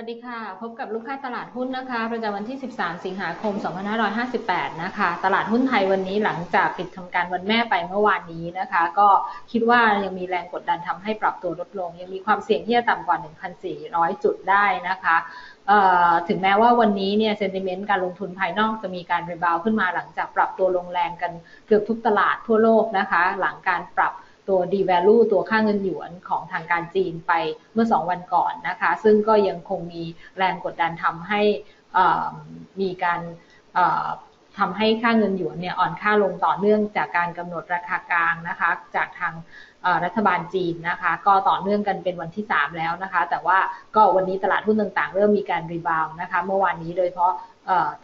วัสดีค่ะ พบกับลูกค้าตลาดหุ้นนะคะ ประจำวันที่ 13 สิงหาคม 2558 นะคะ ตลาดหุ้นไทยวันนี้หลังจากปิดทำการวันแม่ไปเมื่อวานนี้นะคะ ก็คิดว่ายังมีแรงกดดันทำให้ปรับตัวลดลง ยังมีความเสี่ยงที่จะต่ำกว่า 1,400 จุดได้นะคะถึงแม้ว่าวันนี้เนี่ยเซนติเมนต์การลงทุนภายนอกจะมีการรีบาวขึ้นมาหลังจากปรับตัวลงแรงกันเกือบทุกตลาดทั่วโลกนะคะ หลังการปรับ ตัว devalue ตัวค่าเงินหยวนของทางการจีนไปเมื่อ 2 วันก่อนนะคะ ซึ่งก็ยังคงมีแรงกดดันทำให้มีการทำให้ค่าเงินหยวนเนี่ยอ่อนค่าลงต่อเนื่องจากการกำหนดราคากลางนะคะ จากทางรัฐบาลจีนนะคะ ก็ต่อเนื่องกันเป็นวันที่ 3 แล้วนะคะ แต่ว่าก็วันนี้ตลาดหุ้นต่างๆ เริ่มมีการรีบาวนะคะ เมื่อวานนี้โดยเฉพาะ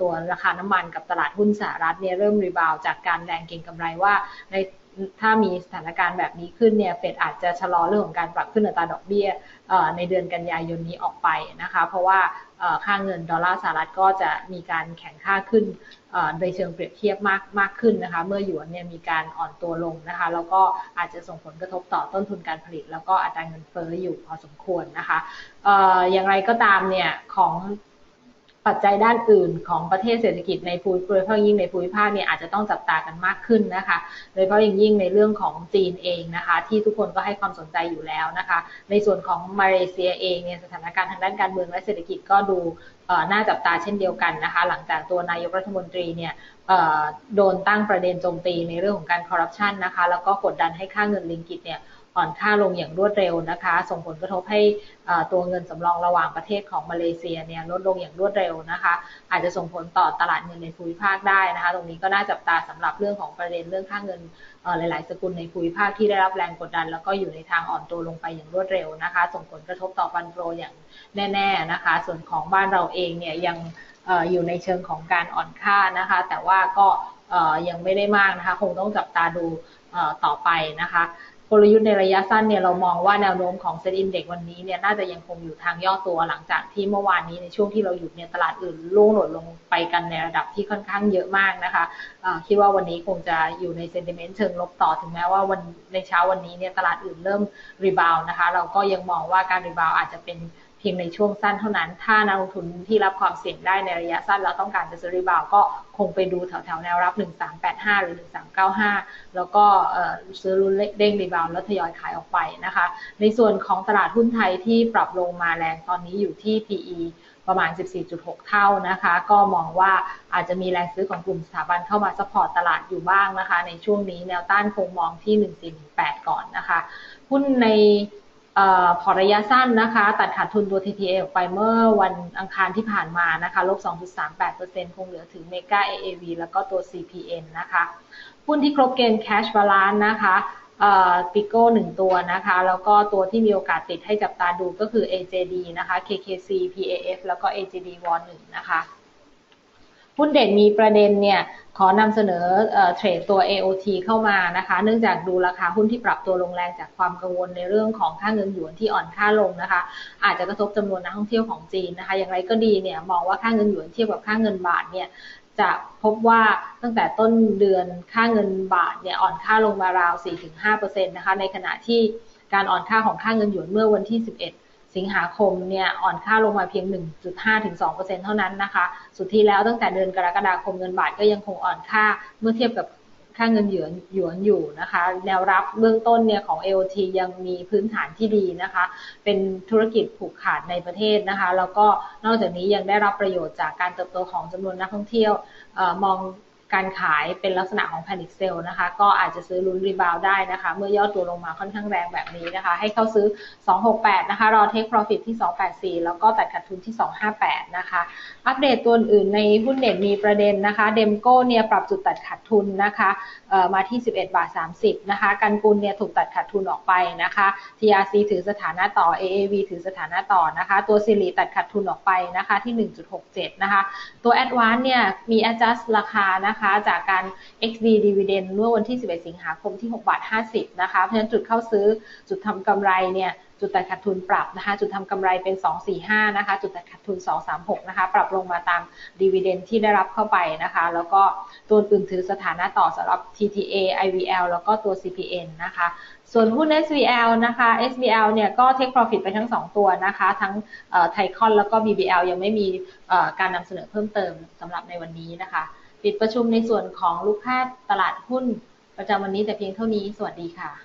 ตัวราคาน้ำมันกับตลาดหุ้นสหรัฐเนี่ยเริ่มรีบาวจากการแรงเก็งกำไรว่าใน ถ้ามีสถานการณ์แบบนี้ขึ้นเนี่ยเฟดอาจจะชะลอเรื่องของการปรับขึ้นอัตราดอกเบี้ยในเดือนกันยายนนี้ออกไปนะคะ เพราะว่าค่าเงินดอลลาร์สหรัฐก็จะมีการแข่งค่าขึ้นในเชิงเปรียบเทียบมากมากขึ้นนะคะ เมื่อหยวนเนี่ยมีการอ่อนตัวลงนะคะ แล้วก็อาจจะส่งผลกระทบต่อต้นทุนการผลิต แล้วก็อัตราเงินเฟ้ออยู่พอสมควรนะคะอย่างไรก็ตามเนี่ยของ ปัจจัยด้านอื่นของประเทศเศรษฐกิจในภูมิภาคยิ่งในภูมิภาคเนี่ยอาจจะต้องจับตากันมากขึ้นนะคะโดยเฉพาะอย่างยิ่งในเรื่องของจีนเองนะคะ ที่ทุกคนก็ให้ความสนใจอยู่แล้วนะคะ ในส่วนของมาเลเซียเองเนี่ยสถานการณ์ทางด้านการเมืองและเศรษฐกิจก็ดูน่าจับตาเช่นเดียวกันนะคะ หลังจากตัวนายกรัฐมนตรีเนี่ยโดนตั้งประเด็นโจมตีในเรื่องของการคอร์รัปชันนะคะ แล้วก็กดดันให้ค่าเงินลิงกิตเนี่ย อ่อนค่าลงอย่างรวดเร็วนะคะ ส่งผลกระทบให้ตัวเงินสำรองระหว่างประเทศของมาเลเซียเนี่ยลดลงอย่างรวดเร็วนะคะ อาจจะส่งผลต่อตลาดเงินในภูมิภาคได้นะคะ ตรงนี้ก็น่าจับตาสำหรับเรื่องของประเด็นเรื่องค่าเงินหลาย ๆ สกุลในภูมิภาคที่ได้รับแรงกดดัน แล้วก็อยู่ในทางอ่อนตัวลงไปอย่างรวดเร็วนะคะ ส่งผลกระทบต่อฟันโปรอย่างแน่ ๆนะคะ ส่วนของบ้านเราเองเนี่ยยังอยู่ในเชิงของการอ่อนค่านะคะ แต่ว่าก็ยังไม่ได้มากนะคะ คงต้องจับตาดูต่อไปนะคะ ลยุทธ์ในระยะสั้นเนี่ยเรามองว่าแนวโน้มของเซ็นอินเด็กวันนี้เนี่ยน่าจะยังคงอยู่ทางย่อตัวหลังจากที่เมื่อวานนี้ในช่วงที่เราหยุดเนี่ยตลาดอื่นล่วงหล่นลงไปกันในระดับที่ค่อนข้างเยอะมากนะคะคิดว่าวันนี้คงจะอยู่ในเซนติเมนต์เชิงลบต่อถึงแม้ว่าวันในเช้าวันนี้เนี่ยตลาดอื่นเริ่มรีบาวนะคะ เราก็ยังมองว่าการรีบาวอาจจะเป็น พียงในช่วงสั้นเท่านั้น ถ้านักลงทุนที่รับความเสี่ยงได้ในระยะสั้นแล้วต้องการจะซื้อรีบาวก็คงไปดูแถวแถวแนวรับ 1385 หรือ 1395 แล้วก็ซื้อรุ่นเด้งรีบาวแล้วทยอยขายออกไปนะคะ ในส่วนของตลาดหุ้นไทยที่ปรับลงมาแรงตอนนี้อยู่ที่ PE ประมาณ 14.6 เท่านะคะ ก็มองว่าอาจจะมีแรงซื้อของกลุ่มสถาบันเข้ามาซัพพอร์ตตลาดอยู่บ้างนะคะ ในช่วงนี้แนวต้านคงมองที่ 1418 ก่อนนะคะ หุ้นใน พอระยะสั้นนะคะ ตัดขาดทุนตัว TTA ออกไปเมื่อวันอังคารที่ผ่านมานะคะลบ 2.38%คงเหลือถึง Mega AAV แล้วก็ตัว CPN นะคะหุ้นที่ครบเกณฑ์ Cash Balance นะคะปิโก้หนึ่งตัวนะคะ แล้วก็ตัวที่มีโอกาสติดให้จับตาดูก็คือ AJD นะคะ KKC PAF แล้วก็ AJD Won 1นะคะ หุ้นเด่นมีประเด็นเนี่ยขอนำเสนอเทรดตัว AOT เข้ามานะคะ เนื่องจากดูราคาหุ้นที่ปรับตัวลงแรงจากความกังวลในเรื่องของค่าเงินหยวนที่อ่อนค่าลงนะคะ อาจจะกระทบจำนวนนักท่องเที่ยวของจีนนะคะ อย่างไรก็ดีเนี่ยมองว่าค่าเงินหยวนเทียบกับค่าเงินบาทเนี่ยจะพบว่าตั้งแต่ต้นเดือนค่าเงินบาทเนี่ยอ่อนค่าลงมาราว 4-5%นะคะในขณะที่การอ่อนค่าของค่าเงินหยวนเมื่อวันที่ 11 สิงหาคมเนี่ยอ่อนค่าลงมาเพียง 1.5ถึง2%เท่านั้นนะคะ สุดที่แล้วตั้งแต่เดือนกรกฎาคมเงินบาทก็ยังคงอ่อนค่าเมื่อเทียบกับค่าเงินหยวนหยวนอยู่นะคะ แนวรับเบื้องต้นเนี่ยของ AOT ยังมีพื้นฐานที่ดีนะคะ เป็นธุรกิจผูกขาดในประเทศนะคะ แล้วก็นอกจากนี้ยังได้รับประโยชน์จากการเติบโตของจำนวนนักท่องเที่ยวมอง การขายเป็นลักษณะของ panic sell นะคะ ก็อาจจะซื้อลุ้นรีบาวได้นะคะ เมื่อยอดตัวลงมาค่อนข้างแรงแบบนี้นะคะ ให้เข้าซื้อ 268 นะคะ รอ take profit ที่ 284 แล้วก็ตัดขาดทุนที่ 258 นะคะ อัปเดตตัวอื่นในหุ้นเด่นมีประเด็นนะคะ เดมโก้เนี่ยปรับจุดตัดขาดทุนนะคะมาที่ 11 บาท 30 นะคะ กันกุลเนี่ยถูกตัดขาดทุนออกไปนะคะ TRC ถือสถานะต่อ AAV ถือสถานะต่อนะคะ ตัวซิริตัดขาดทุนออกไปนะคะที่ 1.67 นะคะ ตัว Advance เนี่ยมี adjust ราคานะคะจากการ XD dividend เมื่อวันที่ 11 สิงหาคมที่ 6 บาท 50 นะคะ เพราะฉะนั้นจุดเข้าซื้อจุดทำกำไรเนี่ยจุจุดตัดขาดทุนปรับนะคะ จุดทำกำไรเป็น 245 นะคะ จุดตัดขาดทุน 236 นะคะ ปรับลงมาตามดีเวเดนที่ได้รับเข้าไปนะคะ แล้วก็ตัวอื่นถือสถานะต่อสำหรับ TTA IVL แล้วก็ตัว CPN นะคะ ส่วนหุ้น SVL นะคะ SVL เนี่ยก็ take profit ไปทั้ง 2 ตัวนะคะ ทั้งไทคอนแล้วก็ BBL ยังไม่มีการนำเสนอเพิ่มเติมสำหรับในวันนี้นะคะ ปิดประชุมในส่วนของลูกค้าตลาดหุ้น ประจำวันนี้แต่เพียงเท่านี้ สวัสดีค่ะ